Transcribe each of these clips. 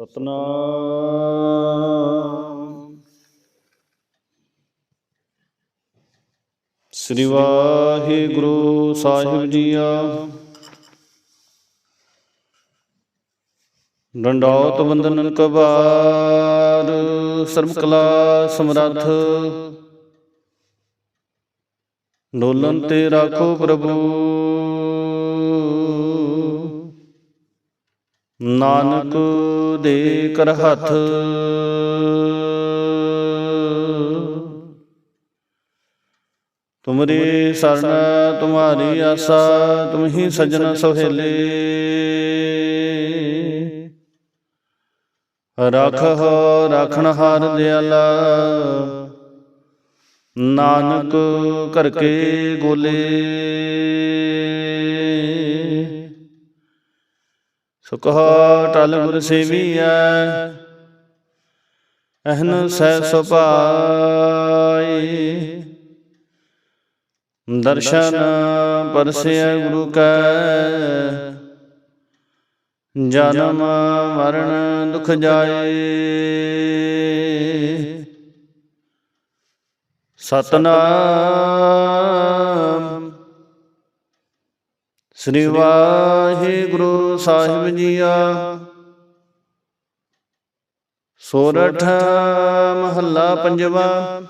ਸਤਨਾਮ। ਸ੍ਰੀ ਵਾਹਿਗੁਰੂ ਸਾਹਿਬ ਜੀਆ। ਡੰਡੌਤ ਬੰਦਨ ਕਬਾਰ ਸਰਬ ਕਲਾ ਸਮਰੱਥ। ਡੋਲਨ ਤੇ ਰਾਖੋ ਪ੍ਰਭੂ। ਨਾਨਕ ਦੇ ਕਰ ਹੱਥ। ਤੁਮਰੀ ਸਰਣ ਤੁਮਾਰੀ ਆਸਾ, ਤੁਮ ਹੀ ਸਜਣ ਸੁਹੇਲੇ। ਰਖੋ ਰਖਣ ਹਾਰ ਦਿਆਲਾ। ਨਾਨਕ ਕਰਕੇ ਗੋਲੇ। ਸੁਖਾ ਟਲ ਗੁਰ ਸੇਵੀਐ, ਅਹਨ ਸਹਿ ਸੁਭਾਈ। ਦਰਸ਼ਨ ਪਰਸਿਐ ਗੁਰੂ ਕੈ, ਜਨਮ ਮਰਨ ਦੁਖ ਜਾਏ। ਸਤਨਾਮ ਸ੍ਰੀ ਵਾਹਿਗੁਰੂ ਸਾਹਿਬ ਜੀਆ। ਸੋਰਠ ਮਹੱਲਾ ਪੰਜਵਾ।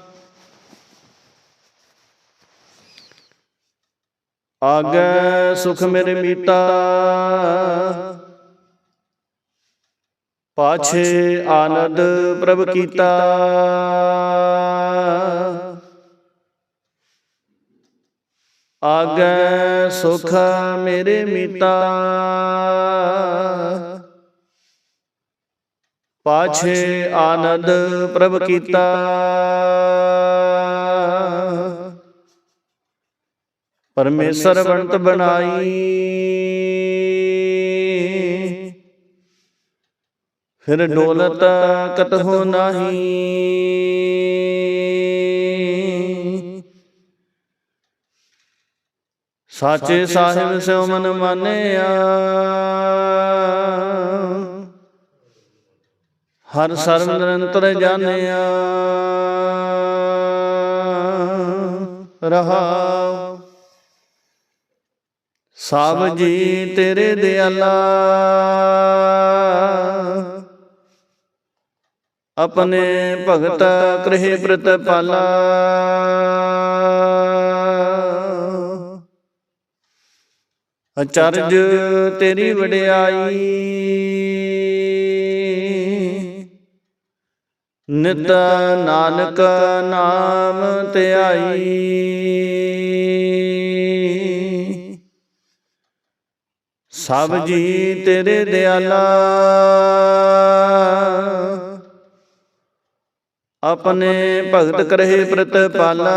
ਆਗੈ ਸੁਖ ਮੇਰੇ ਮੀਤਾ। ਪਾਛੇ ਆਨੰਦ ਪ੍ਰਭ ਕੀਤਾ। ਆਗੈ ਸੁਖ ਮੇਰੇ ਮੀਤਾ। ਪਾਛੇ ਆਨੰਦ ਪ੍ਰਭ ਕੀਤਾ। ਪਰਮੇਸ਼ਰ ਬੰਤ ਬਣਾਈ। ਫਿਰ ਡੋਲਤ ਕਤ ਹੋ ਨਹੀਂ। ਸਾਚੇ ਸਾਹਿਬ ਸਿਉ ਮਨ ਮਾਨਿਆ। ਹਰ ਸਰਬ ਨਿਰੰਤਰ ਜਾਣਿਆ। ਰਹਾਉ। ਸਭ ਜੀ ਤੇਰੇ ਦਿਆਲਾ। ਆਪਣੇ ਭਗਤ ਕਰੇ ਪ੍ਰਤਪਾਲਾ। ਅਚਰਜ ਤੇਰੀ ਵਡਿਆਈ। ਨਿਤ ਨਾਨਕ ਨਾਮ ਧਿਆਈ ਸਭ ਜੀ ਤੇਰੇ ਦਿਆਲਾ। ਆਪਣੇ ਭਗਤ ਕਰਹਿ ਪ੍ਰਤਪਾਲਾ।